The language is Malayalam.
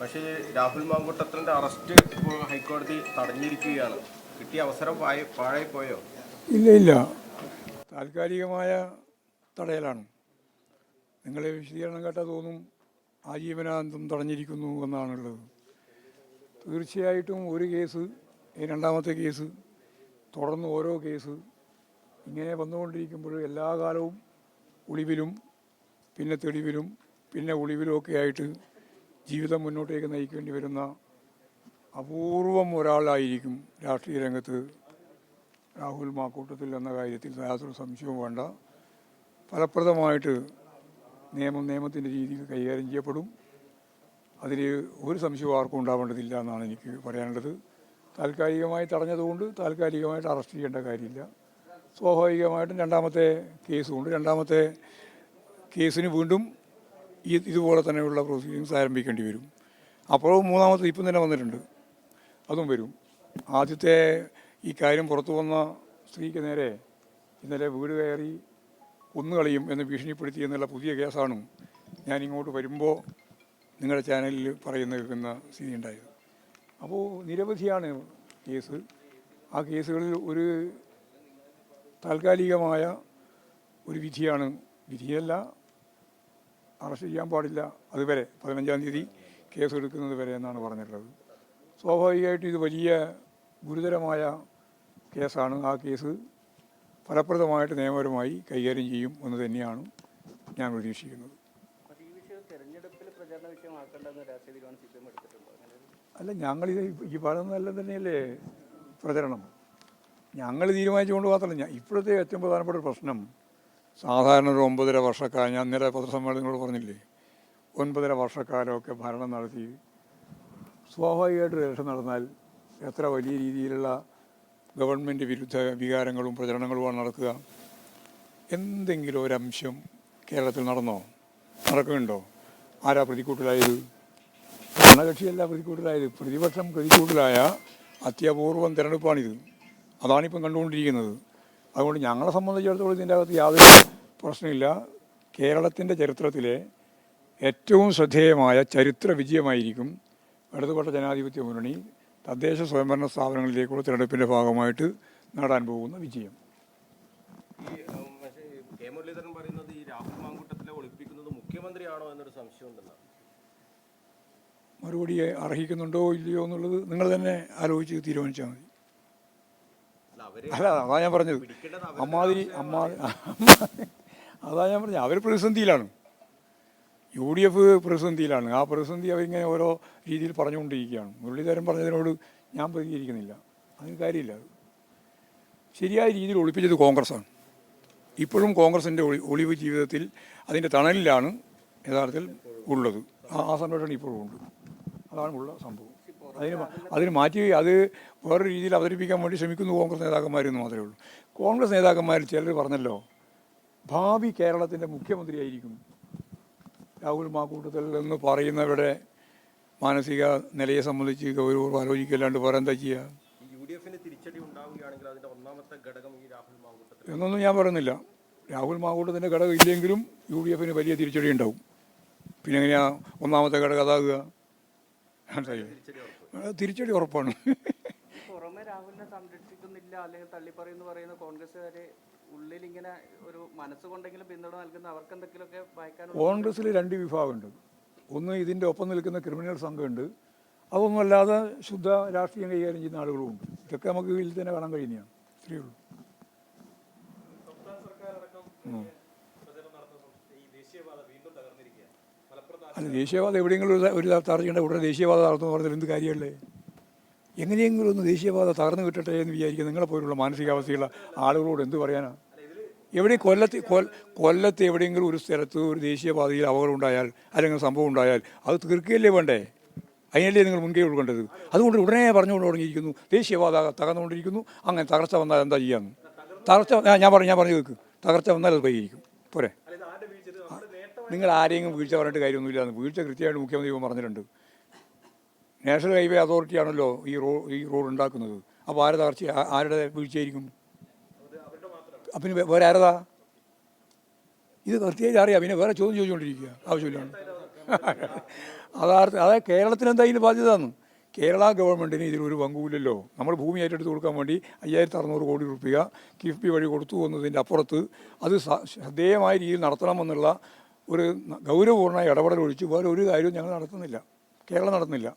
പക്ഷേ രാഹുൽ മാങ്കൂട്ടത്തിന്റെ അറസ്റ്റ് ഇപ്പോൾ ഹൈക്കോടതി തടഞ്ഞിരിക്കുകയാണ്. കിട്ടിയ അവസരം പായ- പാഴായി പോയോ ഇല്ല ഇല്ല. താൽക്കാലികമായ തടയലാണ്. നിങ്ങളെ വിശദീകരണം കേട്ടാൽ തോന്നും ആജീവനാന്തം തടഞ്ഞിരിക്കുന്നു എന്നാണുള്ളത്. തീർച്ചയായിട്ടും ഒരു കേസ് രണ്ടാമത്തെ കേസ് തുടർന്ന് ഓരോ കേസ് ഇങ്ങനെ വന്നുകൊണ്ടിരിക്കുമ്പോൾ എല്ലാ കാലവും ഒളിവിലും പിന്നെ തെളിവിലും പിന്നെ ഒളിവിലും ഒക്കെ ആയിട്ട് ജീവിതം മുന്നോട്ടേക്ക് നയിക്കേണ്ടി വരുന്ന അപൂർവം ഒരാളായിരിക്കും രാഷ്ട്രീയ രംഗത്ത് രാഹുൽ മാക്കൂട്ടത്തിൽ എന്ന കാര്യത്തിൽ യാതൊരു സംശയവും വേണ്ട. ഫലപ്രദമായിട്ട് നിയമം നിയമത്തിന്റെ രീതിയിൽ കൈകാര്യം ചെയ്യപ്പെടും. അതിൽ ഒരു സംശയവും ആർക്കും ഉണ്ടാവേണ്ടതില്ല എന്നാണ് എനിക്ക് പറയാനുള്ളത്. താൽക്കാലികമായി തടഞ്ഞതുകൊണ്ട് താൽക്കാലികമായിട്ട് അറസ്റ്റ് ചെയ്യേണ്ട കാര്യമില്ല. സ്വാഭാവികമായിട്ടും രണ്ടാമത്തെ കേസുമുണ്ട്. രണ്ടാമത്തെ കേസിന് വീണ്ടും ഈ ഇതുപോലെ തന്നെയുള്ള പ്രൊസീഡിങ്സ് ആരംഭിക്കേണ്ടി വരും. അപ്പോൾ മൂന്നാമത്തെ ഇപ്പം തന്നെ വന്നിട്ടുണ്ട്. അതും വരും. ആദ്യത്തെ ഈ കാര്യം പുറത്തു വന്ന സ്ത്രീക്ക് നേരെ ഇന്നലെ വീട് കയറി കൊന്നുകളയും എന്ന് ഭീഷണിപ്പെടുത്തി എന്നുള്ള പുതിയ കേസാണ് ഞാൻ ഇങ്ങോട്ട് വരുമ്പോൾ നിങ്ങളുടെ ചാനലിൽ പറയുന്ന കേൾക്കുന്ന സ്ഥിതി ഉണ്ടായത്. അപ്പോൾ നിരവധിയാണ് കേസ്. ആ കേസുകളിൽ ഒരു താൽക്കാലികമായ ഒരു വിധിയാണ്. വിധിയല്ല അറസ്റ്റ് ചെയ്യാൻ പാടില്ല അതുവരെ. പതിനഞ്ചാം തീയതി കേസ് എടുക്കുന്നത് വരെ എന്നാണ് പറഞ്ഞിട്ടുള്ളത്. സ്വാഭാവികമായിട്ടും ഇത് വലിയ ഗുരുതരമായ കേസാണ്. ആ കേസ് ഫലപ്രദമായിട്ട് നിയമപരമായി കൈകാര്യം ചെയ്യും എന്ന് തന്നെയാണ് ഞാൻ പ്രതീക്ഷിക്കുന്നത്. അല്ല ഞങ്ങൾ ഇത് ഈ പറയുന്നതല്ല തന്നെയല്ലേ പ്രചരണം? ഞങ്ങൾ തീരുമാനിച്ചുകൊണ്ട് മാത്രമല്ല ഇപ്പോഴത്തെ ഏറ്റവും പ്രധാനപ്പെട്ട പ്രശ്നം സാധാരണ ഒരു ഒമ്പതര വർഷക്കാലം ഞാൻ ഇന്നലെ പത്രസമ്മേളനങ്ങളോട് പറഞ്ഞില്ലേ? ഒൻപതര വർഷക്കാലമൊക്കെ ഭരണം നടത്തി. സ്വാഭാവികമായിട്ട് ഇലക്ഷൻ നടന്നാൽ എത്ര വലിയ രീതിയിലുള്ള ഗവൺമെന്റ് വിരുദ്ധ വികാരങ്ങളും പ്രചരണങ്ങളുമാണ് നടക്കുക. എന്തെങ്കിലും ഒരംശം കേരളത്തിൽ നടന്നോ? നടക്കുന്നുണ്ടോ? ആരാ പ്രതിക്കൂട്ടിലായത്? ഭരണകക്ഷിയല്ല പ്രതിക്കൂട്ടിലായത്. പ്രതിപക്ഷം പ്രതിക്കൂട്ടിലായ അത്യപൂർവം തിരഞ്ഞെടുപ്പാണിത്. അതാണിപ്പം കണ്ടുകൊണ്ടിരിക്കുന്നത്. അതുകൊണ്ട് ഞങ്ങളെ സംബന്ധിച്ചിടത്തോളം ഇതിന്റെ അകത്ത് യാതൊരു പ്രശ്നമില്ല. കേരളത്തിന്റെ ചരിത്രത്തിലെ ഏറ്റവും ശ്രദ്ധേയമായ ചരിത്ര വിജയമായിരിക്കും ഇടതുപക്ഷ ജനാധിപത്യ മുന്നണി തദ്ദേശ സ്വയംഭരണ സ്ഥാപനങ്ങളിലേക്കുള്ള തിരഞ്ഞെടുപ്പിന്റെ ഭാഗമായിട്ട് നേടാൻ പോകുന്ന വിജയം. കെ മുരളീധരൻ പറയുന്നത് ഈ രാഹുൽ മാങ്കൂട്ടത്തിലെ ഒളിപ്പിക്കുന്നത് മുഖ്യമന്ത്രിയാണോ എന്നൊരു സംശയം ഉണ്ടെന്നാണ് മറുപടി അർഹിക്കുന്നുണ്ടോ ഇല്ലയോ എന്നുള്ളത് നിങ്ങൾ തന്നെ ആലോചിച്ച് തീരുമാനിച്ചാൽ മതി. അല്ല അതാ ഞാൻ പറഞ്ഞത്. അമ്മാതിരി അമ്മാ അതാ ഞാൻ പറഞ്ഞത്. അവർ പ്രതിസന്ധിയിലാണ്. യു ഡി എഫ് പ്രതിസന്ധിയിലാണ്. ആ പ്രതിസന്ധി അവരിങ്ങനെ ഓരോ രീതിയിൽ പറഞ്ഞുകൊണ്ടിരിക്കുകയാണ്. മുരളീധരൻ പറഞ്ഞതിനോട് ഞാൻ പ്രതികരിക്കുന്നില്ല. അതിന് കാര്യമില്ല. അത് ശരിയായ രീതിയിൽ ഒളിപ്പിച്ചത് കോൺഗ്രസ്സാണ്. ഇപ്പോഴും കോൺഗ്രസിന്റെ ഒളി ഒളിവ് ജീവിതത്തിൽ അതിന്റെ തണലിലാണ് യഥാർത്ഥത്തിൽ ഉള്ളത്. ആ ആ സംരക്ഷണം ഇപ്പോഴും ഉണ്ട്. അതാണ് ഉള്ള സംഭവം. അതിന് അതിന് മാറ്റി അത് വേറൊരു രീതിയിൽ അവതരിപ്പിക്കാൻ വേണ്ടി ശ്രമിക്കുന്നു കോൺഗ്രസ് നേതാക്കന്മാരെന്ന് മാത്രമേ ഉള്ളൂ. കോൺഗ്രസ് നേതാക്കന്മാരിൽ ചിലർ പറഞ്ഞല്ലോ ഭാവി കേരളത്തിന്റെ മുഖ്യമന്ത്രിയായിരിക്കും. രാഹുൽ മാക്കൂട്ടത്തിൽ എന്ന് പറയുന്നവരുടെ മാനസിക നിലയെ സംബന്ധിച്ച് ഗൗരവം ആലോചിക്കല്ലാണ്ട് വേറെ എന്താ ചെയ്യുക എന്നൊന്നും ഞാൻ പറയുന്നില്ല. രാഹുൽ മാക്കൂട്ടത്തിന്റെ ഘടകം ഇല്ലെങ്കിലും യു ഡി എഫിന് വലിയ തിരിച്ചടി ഉണ്ടാവും. പിന്നെ എങ്ങനെയാ ഒന്നാമത്തെ ഘടകം അതാകുക? തിരിച്ചടി ഉറപ്പാണ്. രാഹുലിനെ സംരക്ഷിക്കുന്നില്ല അല്ലെങ്കിൽ തള്ളിപ്പറയുന്നു പറയുന്ന കോൺഗ്രസ്സുകാരെ ഉള്ളിൽ ഇങ്ങനെ ഒരു മനസ്സുകൊണ്ടെങ്കിലും പിന്തുണ നൽകുന്ന അവർക്ക് എന്തെങ്കിലുമൊക്കെ വായിക്കാൻ കോൺഗ്രസ്സിൽ രണ്ട് വിഭാഗമുണ്ട്. ഒന്ന് ഇതിന്റെ ഒപ്പം നിൽക്കുന്ന ക്രിമിനൽ സംഘമുണ്ട്. അതൊന്നുമല്ലാതെ ശുദ്ധ രാഷ്ട്രീയം കൈകാര്യം ചെയ്യുന്ന ആളുകളുമുണ്ട്. ഇതൊക്കെ നമുക്ക് ഇതിൽ തന്നെ കാണാൻ കഴിയുന്നതാണ്. ഇത്രയേ ഉള്ളൂ. അല്ല ദേശീയവാദം എവിടെയെങ്കിലും ഒരു തകർച്ചയുണ്ട് ഉടനെ ദേശീയവാദം നടത്തുമെന്ന് പറഞ്ഞാൽ എന്ത് കാര്യമല്ലേ? എങ്ങനെയെങ്കിലും ഒന്ന് ദേശീയപാത തകർന്നു കിട്ടട്ടെ എന്ന് വിചാരിക്കുക നിങ്ങളെ പോലുള്ള മാനസികാവസ്ഥയുള്ള ആളുകളോട് എന്ത് പറയാനാണ് എവിടെ കൊല്ലത്ത് കൊല്ലത്ത് എവിടെയെങ്കിലും ഒരു സ്ഥലത്ത് ഒരു ദേശീയപാതയിൽ അപകടം ഉണ്ടായാൽ അല്ലെങ്കിൽ സംഭവം ഉണ്ടായാൽ അത് തീർക്കുകയല്ലേ വേണ്ടേ? അതിനല്ലേ നിങ്ങൾ മുൻകൈ ഉൾക്കേണ്ടത് അതുകൊണ്ട് ഉടനെ പറഞ്ഞുകൊണ്ട് തുടങ്ങിയിരിക്കുന്നു. ദേശീയപാത തകർന്നുകൊണ്ടിരിക്കുന്നു. അങ്ങനെ തകർച്ച വന്നാൽ എന്താ ചെയ്യാന്ന് തകർച്ച ഞാൻ പറഞ്ഞു ഞാൻ പറഞ്ഞു കേൾക്ക് തകർച്ച വന്നാൽ അത് പരിഹരിക്കും. പോരെ. നിങ്ങൾ ആരെയും വീഴ്ച പറഞ്ഞിട്ട് കാര്യമൊന്നുമില്ല. വീഴ്ച കൃത്യമായിട്ട് മുഖ്യമന്ത്രി പറഞ്ഞിട്ടുണ്ട്. നാഷണൽ ഹൈവേ അതോറിറ്റി ആണല്ലോ ഈ റോ ഈ റോഡ് ഉണ്ടാക്കുന്നത് അപ്പോൾ ആരുടെ തകർച്ച ആരുടെ വീഴ്ചയായിരിക്കും? അപ്പം വേറെ ആരതാ? ഇത് കൃത്യമായിട്ട് അറിയാം. പിന്നെ വേറെ ചോദ്യം ചോദിച്ചുകൊണ്ടിരിക്കുക ആവശ്യമില്ലാണ് അതാർത്ഥം അതായത് കേരളത്തിന് എന്തായാലും ബാധ്യതയാണ് കേരള ഗവൺമെന്റിന് ഇതിലൊരു പങ്കുമില്ലല്ലോ. നമ്മൾ ഭൂമി ഏറ്റെടുത്ത് കൊടുക്കാൻ വേണ്ടി അയ്യായിരത്തി അറുന്നൂറ് കോടി റുപ്യ കിഫ്ബി വഴി കൊടുത്തു എന്നതിന്റെ അപ്പുറത്ത് അത് ശ്രദ്ധേയമായ രീതിയിൽ നടത്തണമെന്നുള്ള ഒരു ഗൗരവപൂർണമായ ഗൗരവപൂർണ ഇടപെടൽ ഒഴിച്ച് വേറെ ഒരു കാര്യവും ഞങ്ങൾ നടത്തുന്നില്ല. കേരളം നടത്തുന്നില്ല.